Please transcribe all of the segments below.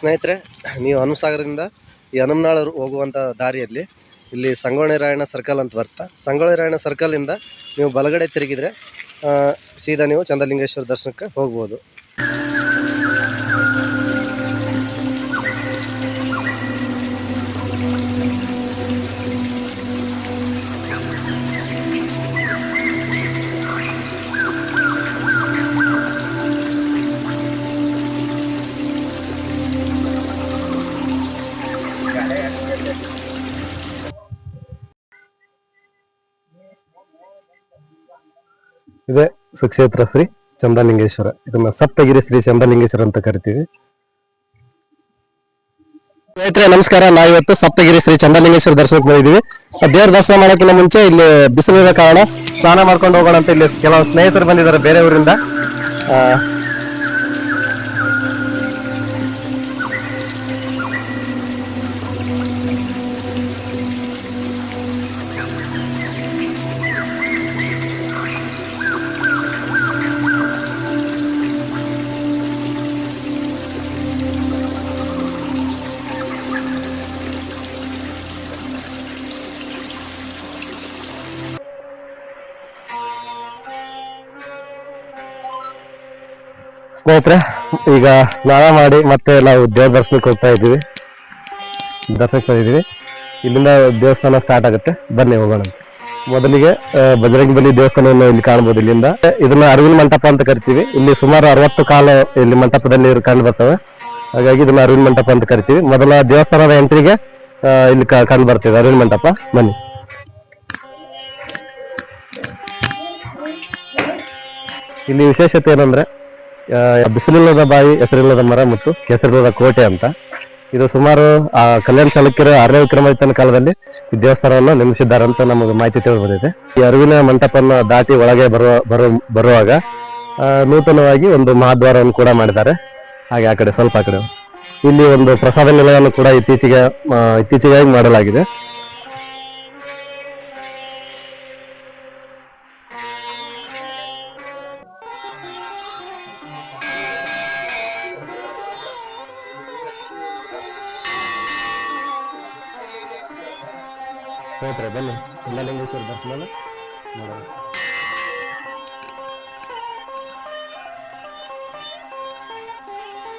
ಸ್ನೇಹಿತರೆ, ನೀವು ಹನುಮಸಾಗರದಿಂದ ಈ ಹನುಮನಾಳ ಹೋಗುವಂಥ ದಾರಿಯಲ್ಲಿ ಇಲ್ಲಿ ಸಂಗೊಳ್ಳಿ ರಾಯಣ್ಣ ಸರ್ಕಲ್ ಅಂತ ಬರ್ತಾ ಸಂಗೊಳ್ಳಿ ರಾಯಣ್ಣ ಸರ್ಕಲಿಂದ ನೀವು ಬಲಗಡೆ ತಿರುಗಿದರೆ ಸೀದಾ ನೀವು ಚಂದ್ರಲಿಂಗೇಶ್ವರ ದರ್ಶನಕ್ಕೆ ಹೋಗ್ಬೋದು. ಸುಕ್ಷೇತ್ರ ಶ್ರೀ ಚಂದ್ರಲಿಂಗೇಶ್ವರ ಇದನ್ನ ಸಪ್ತಗಿರಿ ಶ್ರೀ ಚಂದ್ರಲಿಂಗೇಶ್ವರ ಅಂತ ಕರಿತೀವಿ. ಸ್ನೇಹಿತರೆ, ನಮಸ್ಕಾರ. ನಾವು ಇವತ್ತು ಸಪ್ತಗಿರಿ ಶ್ರೀ ಚಂದ್ರಲಿಂಗೇಶ್ವರ ದರ್ಶನಕ್ಕೆ ಬಂದಿದ್ದೀವಿ. ದೇವ್ರ ದರ್ಶನ ಮಾಡೋಕ್ಕಿಂತ ಮುಂಚೆ ಇಲ್ಲಿ ಬಿಸಿಲಿರೋ ಕಾರಣ ಸ್ನಾನ ಮಾಡ್ಕೊಂಡು ಹೋಗೋಣ ಅಂತ ಇಲ್ಲಿ ಕೆಲವು ಸ್ನೇಹಿತರು ಬಂದಿದ್ದಾರೆ ಬೇರೆ ಊರಿಂದ. ಸ್ನೇಹಿತರೆ, ಈಗ ಸ್ನಾನ ಮಾಡಿ ಮತ್ತೆ ನಾವು ದೇವ್ರ ದರ್ಶನಕ್ಕೆ ಹೋಗ್ತಾ ಇದ್ದೀವಿ. ದರ್ಶನಕ್ಕೆ ಬಂದಿದ್ದೀವಿ. ಇಲ್ಲಿಂದ ದೇವಸ್ಥಾನ ಸ್ಟಾರ್ಟ್ ಆಗುತ್ತೆ. ಬನ್ನಿ, ಹೋಗೋಣ. ಮೊದಲಿಗೆ ಬಜರಂಗ ಬಲಿ ದೇವಸ್ಥಾನವನ್ನು ಇಲ್ಲಿ ಕಾಣಬಹುದು ಇಲ್ಲಿಂದ. ಇದನ್ನ ಅರವಿಂದ ಮಂಟಪ ಅಂತ ಕರಿತೀವಿ. ಇಲ್ಲಿ ಸುಮಾರು ಅರವತ್ತು ಕಾಲು ಇಲ್ಲಿ ಮಂಟಪದಲ್ಲಿ ಕಂಡು ಬರ್ತವೆ. ಹಾಗಾಗಿ ಇದನ್ನ ಅರವಿಂದ ಮಂಟಪ ಅಂತ ಕರಿತೀವಿ. ಮೊದಲ ದೇವಸ್ಥಾನದ ಎಂಟ್ರಿಗೆ ಇಲ್ಲಿ ಕಂಡು ಬರ್ತೀವಿ ಅರವಿಂದ ಮಂಟಪ. ಬನ್ನಿ. ಇಲ್ಲಿ ವಿಶೇಷತೆ ಏನಂದ್ರೆ ಬಿಸಿಲಿಲ್ಲದ ಬಾಯಿ, ಹೆಸರಿಲ್ಲದ ಮರ ಮತ್ತು ಕೆಸರಿಲ್ಲದ ಕೋಟೆ ಅಂತ. ಇದು ಸುಮಾರು, ಆ, ಕಲ್ಯಾಣ ಚಾಲುಕ್ಯರ ಆರನೇ ವಿಕ್ರಮಾದಿತ್ಯನ ಕಾಲದಲ್ಲಿ ಈ ದೇವಸ್ಥಾನವನ್ನು ನಿರ್ಮಿಸಿದ್ದಾರೆ ಅಂತ ನಮಗೆ ಮಾಹಿತಿ ತಿಳಿದು ಈ ಅರಿವಿನ ಮಂಟಪವನ್ನು ದಾಟಿ ಒಳಗೆ ಬರುವ, ಬರು, ಬರುವಾಗ ನೂತನವಾಗಿ ಒಂದು ಮಹಾದ್ವಾರವನ್ನು ಕೂಡ ಮಾಡಿದ್ದಾರೆ. ಹಾಗೆ ಆ ಕಡೆ ಸ್ವಲ್ಪ ಆ ಕಡೆ. ಇಲ್ಲಿ ಒಂದು ಪ್ರಸಾದ ನಿಲಯವನ್ನು ಕೂಡ ಇತ್ತೀಚೆಗೆ ಇತ್ತೀಚೆಗಾಗಿ ಮಾಡಲಾಗಿದೆ.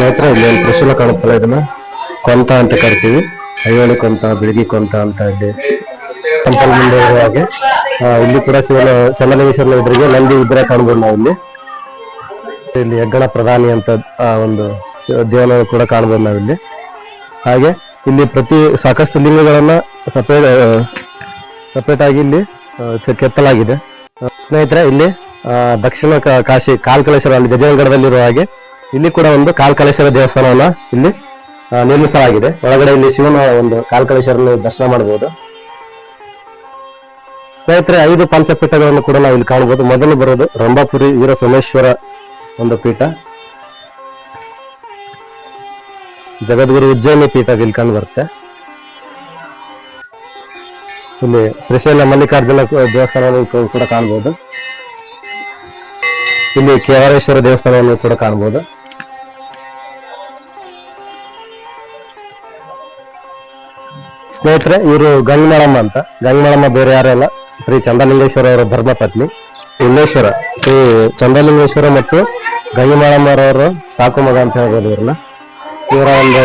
ಸ್ನೇಹಿತರೆ, ಇಲ್ಲಿ ತ್ರಿಶೂಲ ಕಾಣುತ್ತಲ್ಲ ಇದನ್ನ? ಕೊಂತ ಅಂತ ಕರಿತೀವಿ. ಐಹೊಳಿ ಕೊಂತ, ಬಿಳಿಗಿ ಕೊಂತ ಅಂತ ಇಲ್ಲಿ ಟೆಂಪಲ್ ಮುಂದೆ ಇರುವ ಹಾಗೆ. ಇಲ್ಲಿ ಕೂಡ ಶಿವನ ಚಂದ್ರಲಿಂಗೇಶ್ವರನ ಎದುರಿಗೆ ನಂದಿ ವಿಗ್ರಹ ಕಾಣ್ಬೋದು ನಾವು ಇಲ್ಲಿ. ಇಲ್ಲಿ ಹೆಗ್ಗಣ ಪ್ರಧಾನಿ ಅಂತ ಒಂದು ದೇವಾಲಯ ಕೂಡ ಕಾಣ್ಬೋದು ನಾವಿಲ್ಲಿ ಹಾಗೆ ಇಲ್ಲಿ ಪ್ರತಿ ಸಾಕಷ್ಟು ಲಿಂಗಗಳನ್ನ ಸಪ್ರೇಟ್ ಸಪರೇಟ್ ಆಗಿ ಇಲ್ಲಿ ಕೆತ್ತಲಾಗಿದೆ. ಸ್ನೇಹಿತರೆ, ಇಲ್ಲಿ ದಕ್ಷಿಣ ಕಾಶಿ, ಕಾಲ್ಕಲೇಶ್ವರ, ಅಲ್ಲಿ ಗಜೇಂದ್ರಗಢದಲ್ಲಿರುವ ಹಾಗೆ ಇಲ್ಲಿ ಕೂಡ ಒಂದು ಕಾಲ್ಕಲೇಶ್ವರ ದೇವಸ್ಥಾನವನ್ನ ಇಲ್ಲಿ ನಿರ್ಮಿಸಲಾಗಿದೆ. ಒಳಗಡೆ ಇಲ್ಲಿ ಶಿವನ ಒಂದು ಕಾಲ್ಕಲೇಶ್ವರನ ದರ್ಶನ ಮಾಡಬಹುದು. ಸ್ನೇಹಿತರೆ, ಐದು ಪಂಚಪೀಠಗಳನ್ನು ಕೂಡ ನಾವು ಇಲ್ಲಿ ಕಾಣಬಹುದು ಮೊದಲು ಬರೋದು ರಂಭಾಪುರಿ ವೀರ ಸೋಮೇಶ್ವರ ಒಂದು ಪೀಠ. ಜಗದ್ಗುರು ಉಜ್ಜಯಿನಿ ಪೀಠ ಇಲ್ಲಿ ಕಂಡು ಬರುತ್ತೆ. ಇಲ್ಲಿ ಶ್ರೀಶೈಲ ಮಲ್ಲಿಕಾರ್ಜುನ ದೇವಸ್ಥಾನ ಕೂಡ ಕಾಣಬಹುದು ಇಲ್ಲಿ ಕೇವಾರೇಶ್ವರ ದೇವಸ್ಥಾನವನ್ನು ಕೂಡ ಕಾಣಬಹುದು ಸ್ನೇಹಿತರೆ, ಇವರು ಗಂಗಮಳಮ್ಮ ಅಂತ. ಗಂಗಮಳಮ್ಮ ಬೇರೆ ಯಾರು ಅಲ್ಲ ಶ್ರೀ ಚಂದ್ರಲಿಂಗೇಶ್ವರ ಅವರ ಧರ್ಮಪತ್ನಿ ಲಿಂಗೇಶ್ವರ ಶ್ರೀ ಚಂದ್ರಲಿಂಗೇಶ್ವರ ಮತ್ತು ಗಂಗಮಳಮ್ಮರವರು ಸಾಕು ಮಗ ಅಂತ ಹೇಳ್ಬೋದು ಇವ್ರನ್ನ. ಇವರ ಒಂದು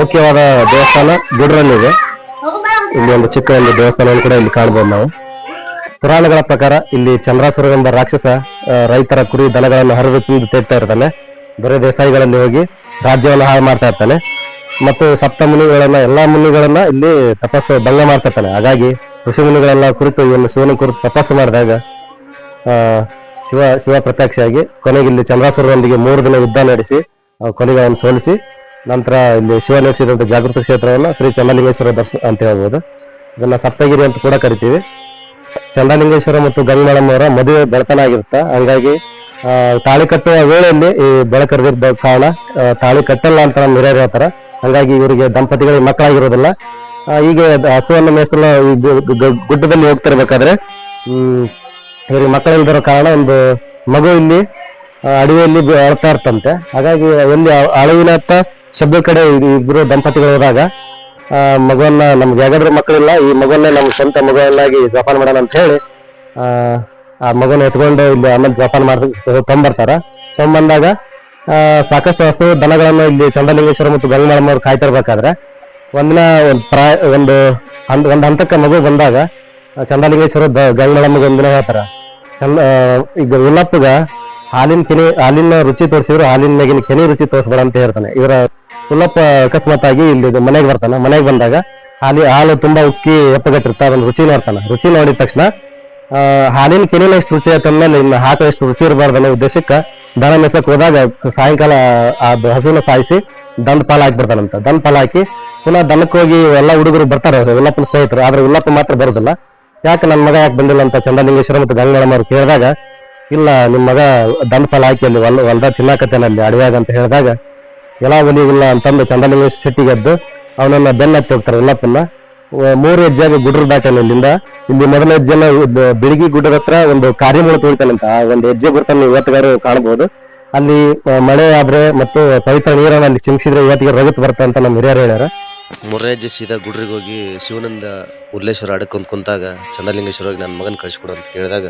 ಮುಖ್ಯವಾದ ದೇವಸ್ಥಾನ ಗುಡ್ರಲ್ಲಿದೆ ಇಲ್ಲಿ ಒಂದು ಚಿಕ್ಕ ಒಂದು ದೇವಸ್ಥಾನವನ್ನು ಕೂಡ ಇಲ್ಲಿ ಕಾಣ್ಬೋದು ನಾವು. ಪುರಾಣಗಳ ಪ್ರಕಾರ ಇಲ್ಲಿ ಚಂದ್ರಾಸುರ ಎಂಬ ರಾಕ್ಷಸ ರೈತರ ಕುರಿ ದನಗಳನ್ನು ಹರಿದು ತಿಂದು ತೆಗ್ತಾ ಇರ್ತಾನೆ. ಬರೀ ದೇಸಾಯಿಗಳಲ್ಲಿ ಹೋಗಿ ರಾಜ್ಯವನ್ನು ಹಾಳು ಮಾಡ್ತಾ ಇರ್ತಾನೆ. ಮತ್ತು ಸಪ್ತ ಮುನಿಗಳನ್ನ ಎಲ್ಲಾ ಮುನಿಗಳನ್ನ ಇಲ್ಲಿ ತಪಸ್ಸು ಭಂಗ ಮಾಡ್ತಾರೆ ಹಾಗಾಗಿ ಋಷಿ ಮುನಿಗಳೆಲ್ಲ ಕುರಿತು ಇವನು ಶಿವನ ಕುರಿತು ತಪಸ್ಸು ಮಾಡಿದಾಗ ಶಿವ ಶಿವ ಪ್ರತ್ಯಕ್ಷ ಕೊನೆಗೆ ಇಲ್ಲಿ ಚಂದ್ರಾಸುರದೊಂದಿಗೆ ಮೂರು ದಿನ ಯುದ್ಧ ನಡೆಸಿ ಕೊನೆಗೆ ಅವನು ಸೋಲಿಸಿ, ನಂತರ ಇಲ್ಲಿ ಶಿವ ನಡೆಸಿದಂತ ಜಾಗೃತ ಕ್ಷೇತ್ರವನ್ನು ಶ್ರೀ ಚಂದ್ರಲಿಂಗೇಶ್ವರ ದರ್ಶನ ಅಂತ ಹೇಳ್ಬೋದು. ಇದನ್ನ ಸಪ್ತಗಿರಿ ಅಂತ ಕೂಡ ಕರಿತೀವಿ. ಚಂದ್ರಲಿಂಗೇಶ್ವರ ಮತ್ತು ಗಂಗಮಳಮ್ಮ ಅವರ ಮದುವೆ ಬೆಳತನ ಆಗಿರುತ್ತೆ ಹಂಗಾಗಿ ತಾಳಿ ಕಟ್ಟುವ ವೇಳೆಯಲ್ಲಿ ಈ ಬೆಳಕರಿದ ಕಾರಣ ತಾಳಿ ಕಟ್ಟಲ್ಲ ಅಂತ ನಮ್ಮ ಹಿರಿಯರು ಹೇಳ್ತಾರ. ಹಂಗಾಗಿ ಇವರಿಗೆ ದಂಪತಿಗಳಿಗೆ ಮಕ್ಕಳಾಗಿರೋದಿಲ್ಲ ಹೀಗೆ ಹಸುವನ್ನು ಮೇಯಿಸಲು ಗುಡ್ಡದಲ್ಲಿ ಹೋಗ್ತಿರ್ಬೇಕಾದ್ರೆ ಇವರಿಗೆ ಮಕ್ಕಳಿಲ್ದಿರೋ ಕಾರಣ ಒಂದು ಮಗು ಇಲ್ಲಿ ಅಡವಿಯಲ್ಲಿ ಅಳ್ತಾ ಇರ್ತಂತೆ. ಹಾಗಾಗಿ ಎಲ್ಲಿ ಅಳವಿನ ಹತ್ತ ಶಬ್ದ ಕಡೆ ಇಬ್ಬರು ದಂಪತಿಗಳು ಹೋದಾಗ ಮಗುವನ್ನ ನಮ್ಗೆ ಯಾಗಾದ್ರೂ ಮಕ್ಕಳಿಲ್ಲ, ಈ ಮಗುವನ್ನೇ ನಮ್ಮ ಸ್ವಂತ ಮಗುವನ್ನಾಗಿ ಜೋಪಾನ ಮಾಡೋಣ ಅಂತ ಹೇಳಿ, ಆ ಮಗುನ ಎತ್ಕೊಂಡು ಇಲ್ಲಿ ಆಮೇಲೆ ಜೋಪಾನ ಮಾಡಿ ತೊಂಬರ್ತಾರ. ತೊಂಬಂದಾಗ ಸಾಕಷ್ಟು ವಸ್ತು ದನಗಳನ್ನು ಇಲ್ಲಿ ಚಂದ್ರಲಿಂಗೇಶ್ವರ ಮತ್ತು ಗಂಗಮಾಳಮ್ಮ ಅವ್ರು ಕಾಯ್ತಿರ್ಬೇಕಾದ್ರೆ. ಒಂದಿನ ಒಂದು ಪ್ರಾಯ ಒಂದು ಹಂತ ಒಂದು ಹಂತಕ್ಕೆ ಮಗು ಬಂದಾಗ ಚಂದ್ರಲಿಂಗೇಶ್ವರ ಗಂಗಮಳಮ್ಮಗೆ ಒಂದಿನ ಹೇಳ್ತಾರ. ಚಂದ ಈಗ ಉಲ್ಲಪ್ಪಗ ಹಾಲಿನ ಕೆನೆ, ಹಾಲಿನ ರುಚಿ ತೋರಿಸಿದ್ರು, ಹಾಲಿನ ಮ್ಯಾಗಿನ ಕೆನೆ ರುಚಿ ತೋರಿಸ್ಬೇಡ ಅಂತ ಹೇಳ್ತಾನೆ. ಇವರ ಉಲ್ಲಪ್ಪ ಅಕಸ್ಮಾತ್ ಆಗಿ ಇಲ್ಲಿ ಮನೆಗೆ ಬರ್ತಾನೆ. ಮನೆಗೆ ಬಂದಾಗ ಹಾಲಿ, ಹಾಲು ತುಂಬಾ ಉಕ್ಕಿ ಎಪ್ಪಗಟ್ಟಿರ್ತಾ ಅದನ್ನ ರುಚಿ ನೋಡ್ತಾನೆ. ರುಚಿ ನೋಡಿದ ತಕ್ಷಣ ಹಾಲಿನ ಕೆನೆನ ಎಷ್ಟು ರುಚಿ ಆಯ್ತಂದ್ಮೇಲೆ ಇನ್ನು ಹಾಕ ಎಷ್ಟು ರುಚಿ ಇರಬಾರ್ದು ಅನ್ನೋ ಉದ್ದೇಶಕ್ಕೆ ದನ ಮೆಸಕ್ ಹೋದಾಗ ಸಾಯಂಕಾಲ ಆ ಹಸುನ ಸಾಯಿಸಿ ದಂಡ ಪಾಲ ಹಾಕ್ಬಿಡ್ತಾನಂತ ದಂಡ ಪಾಲ ಹಾಕಿ ಪುನಃ ದನಕ್ಕೆ ಹೋಗಿ ಎಲ್ಲ ಹುಡುಗರು ಬರ್ತಾರೆ ಉಲ್ಲಪ್ಪನ ಸ್ನೇಹಿತರು. ಆದ್ರೆ ಉಲ್ಲಪ್ಪ ಮಾತ್ರ ಬರೋದಿಲ್ಲ. ಯಾಕೆ ನನ್ನ ಮಗ ಯಾಕೆ ಬಂದಿಲ್ಲ ಅಂತ ಚಂದಲಿಂಗೇಶ್ವರ ಮತ್ತು ಗಂಗಾಳಮ್ಮ ಅವ್ರು ಕೇಳಿದಾಗ, ಇಲ್ಲ ನಿಮ್ಮ ಮಗ ದಂಡ ಪಾಲ ಹಾಕಿ ಅಲ್ಲಿ ಹೊಲ ಹೊಲ್ದಾಗ ತಿನ್ನಾಕತ್ತೇನೆ ಅಲ್ಲಿ ಅಡವ್ಯಾಗ ಅಂತ ಹೇಳಿದಾಗ ಎಲ್ಲ ಒಲಿಗಿಲ್ಲ ಅಂತಂದು ಚಂದಲಿಂಗೇಶ್ವರ ಶೆಟ್ಟಿಗೆದ್ದು ಅವನನ್ನ ಬೆನ್ನತ್ತಿ ಹೋಗ್ತಾರೆ ಉಲ್ಲಪ್ಪನ್ನ ಮೂರು ಹೆಜ್ಜೆಗೆ ಗುಡ್ರ ದಾಟನ ಇಲ್ಲಿಂದ ಇಲ್ಲಿ ಮೊದಲ ಹೆಜ್ಜೆನ ಬೆಳಿಗ್ಗೆ ಬಿಳಿಗಿ ಗುಡ್ಡದ ಹತ್ರ ಒಂದು ಕಾರ್ಯಮೂಲ ತೋರಿತಾನಂತ. ಆ ಒಂದು ಹೆಜ್ಜೆ ಗುರುತನ್ನು ಇವತ್ತಿಗಾರು ಕಾಣಬಹುದು. ಅಲ್ಲಿ ಮಳೆ ಆದ್ರೆ ಮತ್ತು ಪವಿತ್ರ ನೀರನ್ನು ಅಲ್ಲಿ ಚಿಮ್ಸಿದ್ರೆ ಇವತ್ತಿಗೆ ರಗತ್ ಬರುತ್ತೆ ಅಂತ ನಮ್ಮ ಹಿರಿಯರು ಹೇಳ್ಯಾರ. ಮೂರನೇ ಹೆಜ್ಜೆ ಸೀದಾ ಗುಡ್ರಿಗೆ ಹೋಗಿ ಶಿವನಂದ ಉರ್ಲೇಶ್ವರ ಅಡಕೊಂತ ಕುಂತಾಗ ಚಂದ್ರಲಿಂಗೇಶ್ವರ ಹೋಗಿ ನನ್ನ ಮಗನ ಕಳಿಸ್ಕೊಡು ಅಂತ ಕೇಳಿದಾಗ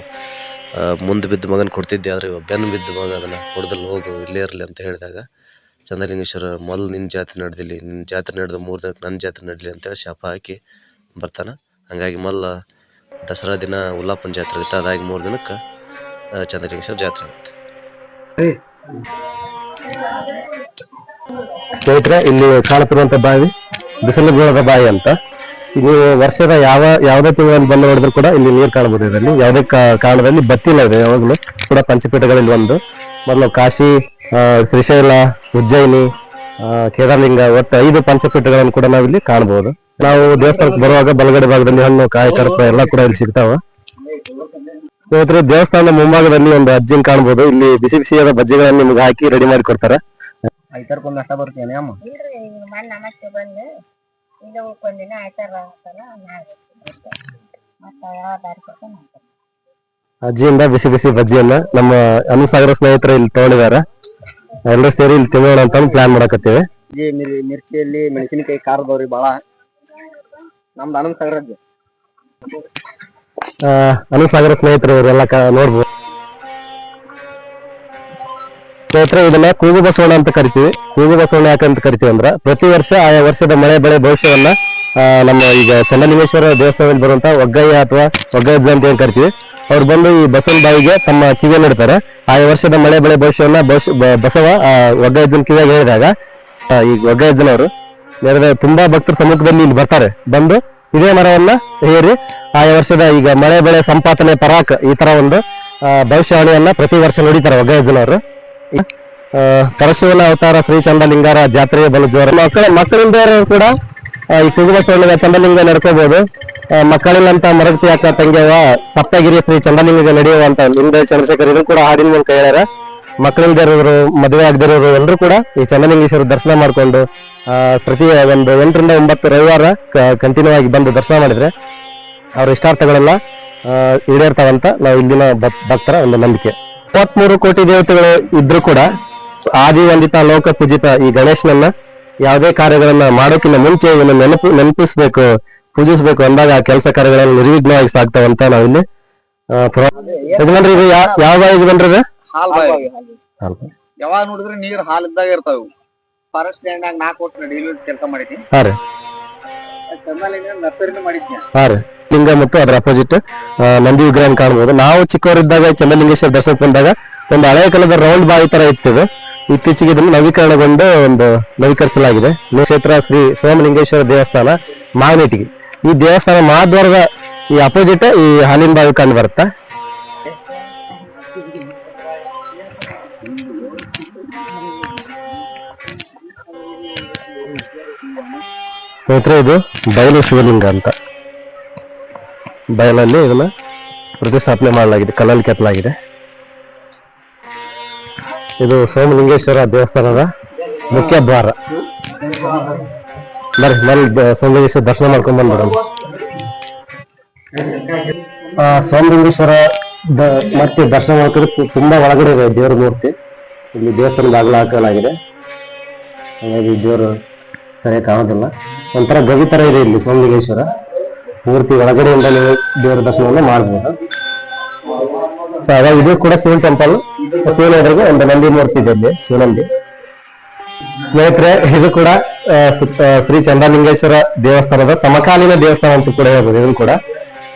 ಮುಂದೆ ಬಿದ್ದು ಮಗನ ಕೊಡ್ತಿದ್ದೆ, ಆದ್ರೆ ಬೆನ್ನು ಬಿದ್ದು ಮಗ ಅದನ್ನು ಕೊಡ್ದಲ್ಲಿ ಹೋಗು, ಇಲ್ಲೇ ಇರಲಿ ಅಂತ ಹೇಳಿದಾಗ ಚಂದ್ರಲಿಂಗೇಶ್ವರ, ಮೊದಲು ನಿನ್ನ ಜಾತ್ರೆ ನಡೆದಿಲ್ಲಿ ನಿನ್ನ ಜಾತ್ರೆ ನಡೆದು ಮೂರು ದಿನಕ್ಕೆ ನನ್ನ ಜಾತ್ರೆ ನಡಲಿ ಅಂತೇಳಿ ಶಾಪ ಹಾಕಿ ಬರ್ತಾನೆ. ಹಾಗಾಗಿ ಮೊದಲ ದಸರಾ ದಿನ ಉಲ್ಲಾಪನ ಜಾತ್ರೆ ಇರುತ್ತೆ ಅದಾಗಿ ಮೂರು ದಿನಕ್ಕೆ ಚಂದ್ರಲಿಂಗೇಶ್ವರ ಜಾತ್ರೆ ಆಗುತ್ತೆ. ಸ್ನೇಹಿತರೆ, ಇಲ್ಲಿ ಕಾಣಪಿರುವಂಥ ಬಾವಿ ಬಿಸಿಲು ಬೀಳದ ಬಾವಿ ಅಂತ. ಇದು ವರ್ಷದ ಯಾವ, ಯಾವುದೇ ತಿಂಗಳಲ್ಲಿ ಬಂದು ನೋಡಿದ್ರು ಕೂಡ ಇಲ್ಲಿ ನೀರು ಕಾಣಬಹುದು ಇದರಲ್ಲಿ. ಯಾವುದೇ ಕಾರಣದಲ್ಲಿ ಬತ್ತಿಲ್ಲ ಇದೆ ಯಾವಾಗಲೂ. ಕೂಡ ಪಂಚಪೀಠಗಳಲ್ಲಿ ಒಂದು. ಮೊದಲು ಕಾಶಿ ಆ, ಶ್ರೀಶೈಲ ಉಜ್ಜಯಿನಿ ಆ, ಕೇದಾರಲಿಂಗ ಒಟ್ಟು ಐದು ಪಂಚಪೀಠಗಳನ್ನು ಕೂಡ ನಾವಿಲ್ಲಿ ಕಾಣಬಹುದು ನಾವು ದೇವಸ್ಥಾನಕ್ಕೆ ಬರುವಾಗ ಬಲಗಡೆ ಭಾಗದಲ್ಲಿ ಹಣ್ಣು ಕಾಯಿ ಕರ್ಪ ಎಲ್ಲ ಕೂಡ ಇಲ್ಲಿ ಸಿಗ್ತಾವ. ಸ್ನೇಹಿತರೆ ದೇವಸ್ಥಾನದ ಮುಂಭಾಗದಲ್ಲಿ ಒಂದು ಅಜ್ಜಿನ ಕಾಣಬಹುದು ಇಲ್ಲಿ ಬಿಸಿ ಬಿಸಿಯಾದ ಬಜ್ಜಿಗಳನ್ನು ನಿಮ್ಗೆ ಹಾಕಿ ರೆಡಿ ಮಾಡಿ ಕೊಡ್ತಾರೆ. ಅಜ್ಜಿಯಿಂದ ಬಿಸಿ ಬಿಸಿ ಬಜ್ಜಿಯನ್ನ ನಮ್ಮ ಅನುಸಾಗರ ಸ್ನೇಹಿತರು ಇಲ್ಲಿ ತಗೊಂಡಿದ್ದಾರೆ. ಎಲ್ಲರೂ ಸೇರಿ ಇಲ್ಲಿ ತಿನ್ನೋಣ ಅಂತ ಪ್ಲಾನ್ ಮಾಡಕತ್ತೀವಿ. ಈ ಮಿರ್- ಮಿರ್ಚಿಯಲ್ಲಿ ಮೆಣಸಿನಕಾಯಿ ಖಾರದವ್ರಿ ಬಾಳ. ನಮ್ದು ಆನಂದ್ ಸಾಗರ ಅನಂತ ಅನುಸಾಗರ ಸ್ನೇಹಿತರು ಇವರೆಲ್ಲ ಕ- ನೋಡ್ಬೋದು. ಸ್ನೇಹಿತರೆ ಇದನ್ನ ಕೂಗು ಬಸವಣ್ಣ ಅಂತ ಕರಿತೀವಿ. ಕೂಗು ಬಸವಣ್ಣ ಯಾಕಂತ ಕರಿತೀವಿ ಅಂದ್ರ ಪ್ರತಿ ವರ್ಷ ಆಯಾ ವರ್ಷದ ಮಳೆ ಬೆಳೆ ಭವಿಷ್ಯವನ್ನ ಆ, ನಮ್ಮ ಈಗ ಚನ್ನಲಿಂಗೇಶ್ವರ ದೇವಸ್ಥಾನದಲ್ಲಿ ಬರುವಂತ ಒಗ್ಗಯ್ಯ ಅಥವಾ ಒಗ್ಗಯ್ಯ ಅಂತ ಏನ್ ಕರಿತೀವಿ. ಅವ್ರು ಬಂದು ಈ ಬಸವನ ಬಾಯಿಗೆ ತಮ್ಮ ಕಿವಿ ನೀಡ್ತಾರೆ. ಆಯಾ ವರ್ಷದ ಮಳೆ ಬೆಳೆ ಭವಿಷ್ಯವನ್ನ ಭವಿಷ್ಯ- ಬಸವ ಆ, ಕಿವಿಯಾಗಿ ಹೇಳಿದಾಗ ಆ, ಈ ಒಗ್ಗಯ್ಯನವರು ನೆರೆದ ತುಂಬಾ ಭಕ್ತರ ಸಮ್ಮುಖದಲ್ಲಿ ಇಲ್ಲಿ ಬರ್ತಾರೆ. ಬಂದು ಇದೇ ಮರವನ್ನ ಏರಿ ಆಯಾ ವರ್ಷದ ಈಗ ಮಳೆ ಬೆಳೆ ಸಂಪಾದನೆ ಪರಾಕ್ ಈ ತರ ಒಂದು ಆ, ಭವಿಷ್ಯವಾಣಿಯನ್ನ ಪ್ರತಿ ವರ್ಷ ನುಡಿತಾರೆ ಒಗ್ಗಯ್ಯನವರು ಕರಶಿವನ ಅವತಾರ ಶ್ರೀ ಚಂದ್ರಲಿಂಗಾರ ಜಾತ್ರೆಯ ಬಲು ಜೋರ. ಮಕ್ಕಳ ಮಕ್ಕಳಿಂದ ಕೂಡ ಈ ಕುಗುಬಸವಣ್ಣಿಗೆ ಚಂದ್ರಲಿಂಗ ನಡ್ಕೋಬಹುದು ಆ, ಮಕ್ಕಳಿಲ್ಲಂತ ಮರಗತಿ ಯಾಕ ತಂಗ್ಯವ? ಸಪ್ತಗಿರಿ ಶ್ರೀ ಚಂದ್ರಲಿಂಗ ನಡೆಯುವಂತ ಲಿಂಗ ಚಂದ್ರಶೇಖರ್ ಇದನ್ನು ಕೂಡ ಹಾಡಿನ ಮೂಲಕ ಹೇಳ್ಯಾರ. ಮಕ್ಕಳಿಲ್ದಿರೋರು, ಮದುವೆ ಆಗದಿರೋರು ಎಲ್ಲರೂ ಕೂಡ ಈ ಚಂದ್ರಲಿಂಗೇಶ್ವರ ದರ್ಶನ ಮಾಡ್ಕೊಂಡು ಪ್ರತಿ ಒಂದು ಎಂಟರಿಂದ ಒಂಬತ್ತು ರವಿವಾರ ಕಂಟಿನ್ಯೂ ಆಗಿ ಬಂದು ದರ್ಶನ ಮಾಡಿದ್ರೆ ಅವ್ರ ಇಷ್ಟಾರ್ಥಗಳೆಲ್ಲ ಈಡೇರ್ತಾವಂತ ನಾವು ಇಲ್ಲಿನ ಭಕ್- ಭಕ್ತರ ಒಂದು ನಂಬಿಕೆ. ಮೂವತ್ಮೂರು ಕೋಟಿ ದೇವತೆಗಳು ಇದ್ರೂ ಕೂಡ ಆದಿ ವಂದಿತ ಲೋಕ ಪೂಜಿತ ಈ ಗಣೇಶನನ್ನ ಯಾವುದೇ ಕಾರ್ಯಗಳನ್ನ ಮಾಡೋಕ್ಕಿಂತ ಮುಂಚೆ ಇವನ್ನ ನೆನಪು, ನೆನಪಿಸ್ಬೇಕು. ಪೂಜಿಸ್ಬೇಕು ಅಂದಾಗ ಆ ಕೆಲಸ ಕಾರ್ಯಗಳನ್ನು ನಿರ್ವಿಘ್ನವಾಗಿ ಸಾಗ್ತಾವಂತ ನಾವಿಲ್ಲಿ ಯಜಮಾನ್ರಿ ಇದು ಯಾ- ಯಾವ ಯಜಮಾನ್ರಿ ಇದು? ಹಾಲ್ ಬಾವಿ. ಯಾವಾಗ ನೋಡಿದ್ರೆ ನೀರ್ ಹಾಲ್ ಇದ್ದಾಗ ಇರ್ತಾವ. ಫಾರೆಸ್ಟ್ ಲ್ಯಾಂಡ್ ನಾಲ್ಕು ವರ್ಷ ಡೈಲಿ ಕೆಲಸ ಮಾಡಿದ್ದೀನಿ ಹಾ ರೀ. ಚಂದ್ರಲಿಂಗ ನರ್ಸರಿನೂ ಮಾಡಿದ್ನಿ ಹಾ ರೀ. ಲಿಂಗ ಮತ್ತು ಅದರ ಅಪೋಸಿಟ್ ನಂದಿ ವಿಗ್ರಹ ಕಾಣಬಹುದು ನಾವು ಚಿಕ್ಕವರಿದ್ದಾಗ ಚಂದ್ರಲಿಂಗೇಶ್ವರ ದರ್ಶನ ಬಂದಾಗ ಒಂದು ಹಳೆಯ ಕಾಲದ ರೌಂಡ್ ಬಾಯಿ ತರ ಇತ್ತಿದೆ ಇತ್ತೀಚೆಗೆ ಇದನ್ನು ನವೀಕರಣಗೊಂಡು ಒಂದು ನವೀಕರಿಸಲಾಗಿದೆ. ಕ್ಷೇತ್ರ ಶ್ರೀ ಸೋಮಲಿಂಗೇಶ್ವರ ದೇವಸ್ಥಾನ ಮಾಗನೇಟಿಗೆ ಈ ದೇವಸ್ಥಾನ ಮಹಾದ್ವಾರದ ಈ ಅಪೋಸಿಟ್ ಈ ಹಾಲಿನ ಬಾವಿ ಕಂಡು ಬರುತ್ತೆ? ಇದು ಬಯಲು ಶಿವಲಿಂಗ ಅಂತ. ಬಯಲಲ್ಲಿ ಇದನ್ನ ಪ್ರತಿಷ್ಠಾಪನೆ ಮಾಡಲಾಗಿದೆ, ಕಲ್ಲಲ್ಲಿ ಕೆತ್ತಲಾಗಿದೆ ಇದು ಸೋಮಲಿಂಗೇಶ್ವರ ದೇವಸ್ಥಾನದ ಮುಖ್ಯ ದ್ವಾರ. ಬರ್ರಿ ಮನೆ ಸೋಮಲಿಂಗೇಶ್ವರ ದರ್ಶನ ಮಾಡ್ಕೊಂಡ್ ಆ, ಸೋಮಲಿಂಗೇಶ್ವರ ದ- ಮತ್ತೆ ದರ್ಶನ ಮಾಡ್ಕೋದಕ್ಕೆ ತುಂಬಾ ಒಳಗಡೆ ಇದೆ ದೇವ್ರ ಮೂರ್ತಿ. ಇಲ್ಲಿ ದೇವಸ್ಥಾನದ ಅಗಲ ಹಾಕಲಾಗಿದೆ. ಹಾಗಾಗಿ ದೇವರು ಸರಿಯಾಗಿ ಕಾಣೋದಿಲ್ಲ. ಒಂಥರ ಗವಿ ತರ ಇದೆ ಇಲ್ಲಿ ಸೋಮಲಿಂಗೇಶ್ವರ. ಮೂರ್ತಿ ಒಳಗಡೆಯಿಂದ ನೀವು ದೇವರ ದರ್ಶನವನ್ನು ಮಾಡ್ಬೋದು. ಸೊ ಇದು ಕೂಡ ಶಿವನ್ ಟೆಂಪಲ್. ಶಿವನ ಎದುರಿಗೆ ಒಂದು ನಂದಿ ಮೂರ್ತಿ ಇದೆ ಇಲ್ಲಿ ಸ್ನೇಹಿತರೆ, ಇದು ಕೂಡ ಶ್ರೀ ಚಂದ್ರಲಿಂಗೇಶ್ವರ ದೇವಸ್ಥಾನದ ಸಮಕಾಲೀನ ದೇವಸ್ಥಾನ ಅಂತ ಕೂಡ ಹೇಳ್ಬೋದು, ಇದನ್ನು ಕೂಡ.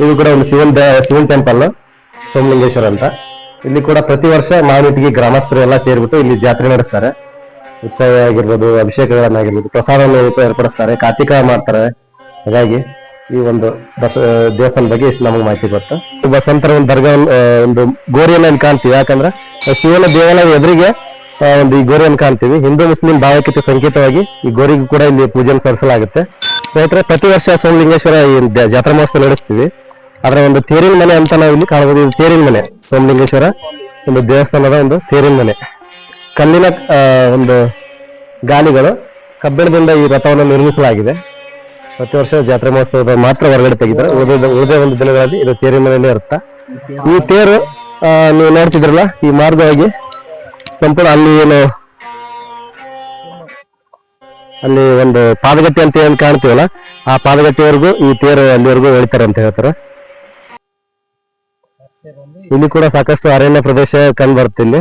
ಇದು ಕೂಡ ಒಂದು ಶಿವನ್ ಶಿವನ್ ಟೆಂಪಲ್ ಸೋಮಲಿಂಗೇಶ್ವರ ಅಂತ. ಇಲ್ಲಿ ಕೂಡ ಪ್ರತಿ ವರ್ಷ ಮಾವಿನಟ್ಟಿಗೆ ಗ್ರಾಮಸ್ಥರು ಎಲ್ಲ ಸೇರಿಬಿಟ್ಟು ಇಲ್ಲಿ ಜಾತ್ರೆ ನಡೆಸ್ತಾರೆ. ಉತ್ಸವ ಆಗಿರ್ಬೋದು ಅಭಿಷೇಕಗಳನ್ನಾಗಿರ್ಬೋದು ಪ್ರಸಾದವನ್ನು ಏರ್ಪಡಿಸ್ತಾರೆ, ಕಾರ್ತಿಕ ಮಾಡ್ತಾರೆ. ಹಾಗಾಗಿ ಈ ಒಂದು ದಸ, ದೇವಸ್ಥಾನದ ಬಗ್ಗೆ ಇಷ್ಟು ನಮಗೆ ಮಾಹಿತಿ ಗೊತ್ತು. ಬಸವಂತರ ಒಂದು ದರ್ಗಾ ಒಂದು ಗೋರಿಯನ್ನು ಕಾಣ್ತೀವಿ. ಯಾಕಂದ್ರೆ ಶಿವನ ದೇವಾಲಯ ಎದುರಿಗೆ ಒಂದು ಈ ಗೋರಿಯನ್ನು ಕಾಣ್ತೀವಿ. ಹಿಂದೂ ಮುಸ್ಲಿಂ ಭಾವೈಕ್ಯತೆ ಸಂಕೇತವಾಗಿ ಈ ಗೋರಿಗೂ ಕೂಡ ಇಲ್ಲಿ ಪೂಜೆಯನ್ನು ಸಲ್ಲಿಸಲಾಗುತ್ತೆ. ಸ್ನೇಹಿತರೆ, ಪ್ರತಿ ವರ್ಷ ಸೋಮಲಿಂಗೇಶ್ವರ ಈ ಜಾತ್ರಾ ಮಹೋತ್ಸವ ನಡೆಸ್ತೀವಿ. ಅದರ ಒಂದು ತೇರಿನ ಮನೆ ಅಂತ ನಾವು ಇಲ್ಲಿ ಕಾಣಬಹುದು. ಇದು ತೇರಿನ ಮನೆ, ಸೋಮಲಿಂಗೇಶ್ವರ ಒಂದು ದೇವಸ್ಥಾನದ ಒಂದು ತೇರಿನ ಮನೆ. ಕಲ್ಲಿನ ಒಂದು ಗಾಲಿಗಳು ಕಬ್ಬಿಣದಿಂದ ಈ ರಥವನ್ನು ನಿರ್ಮಿಸಲಾಗಿದೆ. ಪ್ರತಿ ವರ್ಷ ಜಾತ್ರೆ ಮಹೋತ್ಸವದ ಮಾತ್ರ ಹೊರಗಡೆ ತೆಗಿತಾರೆ ಉಳಿದ ಉಳಿದ ಒಂದು ದಿನಗಳಲ್ಲಿ ಇದು ತೇರಿನ ಮನೆಯಲ್ಲೇ ಇರುತ್ತೆ. ಈ ತೇರು ನೀವು ನೋಡ್ತಿದ್ರಲ್ಲ ಈ ಮಾರ್ಗವಾಗಿ ಸಂಪೂರ್ಣ ಅಲ್ಲಿ ಏನು ಅಲ್ಲಿ ಒಂದು ಪಾದಗಟ್ಟಿ ಅಂತ ಏನ್ ಕಾಣ್ತೀವಲ್ಲ, ಆ ಪಾದಗಟ್ಟೆವರೆಗೂ ಈ ತೇರು ಅಲ್ಲಿವರೆಗೂ ಹೇಳ್ತಾರೆ ಅಂತ ಹೇಳ್ತಾರೆ. ಇಲ್ಲಿ ಕೂಡ ಸಾಕಷ್ಟು ಅರಣ್ಯ ಪ್ರದೇಶ ಕಂಡು ಬರುತ್ತೆ ಇಲ್ಲಿ.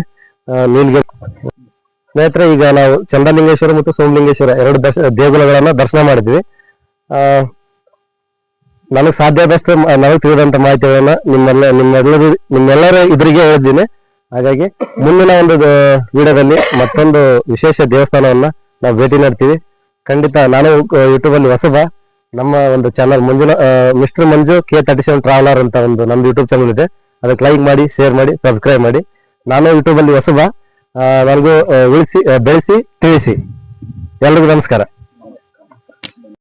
ಸ್ನೇಹಿತರೆ, ಈಗ ನಾವು ಚಂದ್ರಲಿಂಗೇಶ್ವರ ಮತ್ತು ಸೋಮಲಿಂಗೇಶ್ವರ ಎರಡು ದರ್ಶ, ದೇಗುಲಗಳನ್ನ ದರ್ಶನ ಮಾಡಿದ್ವಿ. ಆ, ನನಗೆ ಸಾಧ್ಯ ಆದಷ್ಟು ನನಗೆ ತಿಳಿದಂತ ಮಾಹಿತಿಗಳನ್ನ ನಿಮ್ಮೆಲ್ಲ, ನಿಮ್ಮೆಲ್ಲರೂ, ನಿಮ್ಮೆಲ್ಲರ ಇದ್ರಿಗೆ ಹೇಳಿದ್ದೀನಿ. ಹಾಗಾಗಿ ಮುಂದಿನ ಒಂದು ವಿಡಿಯೋದಲ್ಲಿ ಮತ್ತೊಂದು ವಿಶೇಷ ದೇವಸ್ಥಾನವನ್ನ ನಾವು ಭೇಟಿ ನೀಡ್ತೀವಿ. ಖಂಡಿತ ನಾನು ಯೂಟ್ಯೂಬ್ ಅಲ್ಲಿ ಹೊಸಬ. ನಮ್ಮ ಒಂದು ಚಾನಲ್ ಮುಂದಿನ mister Manju, K thirty seven traveller ಅಂತ ಒಂದು ನಮ್ದು ಯೂಟ್ಯೂಬ್ ಚಾನಲ್ ಇದೆ. ಅದಕ್ಕೆ ಲೈಕ್ ಮಾಡಿ ಶೇರ್ ಮಾಡಿ ಸಬ್ಸ್ಕ್ರೈಬ್ ಮಾಡಿ. ನಾನು ಯೂಟ್ಯೂಬ್ ಅಲ್ಲಿ ಹೊಸಬ. ನನಗೂ ಉಳಿಸಿ ಬೆಳೆಸಿ, ತಿಳಿಸಿ. ಎಲ್ರಿಗೂ ನಮಸ್ಕಾರ.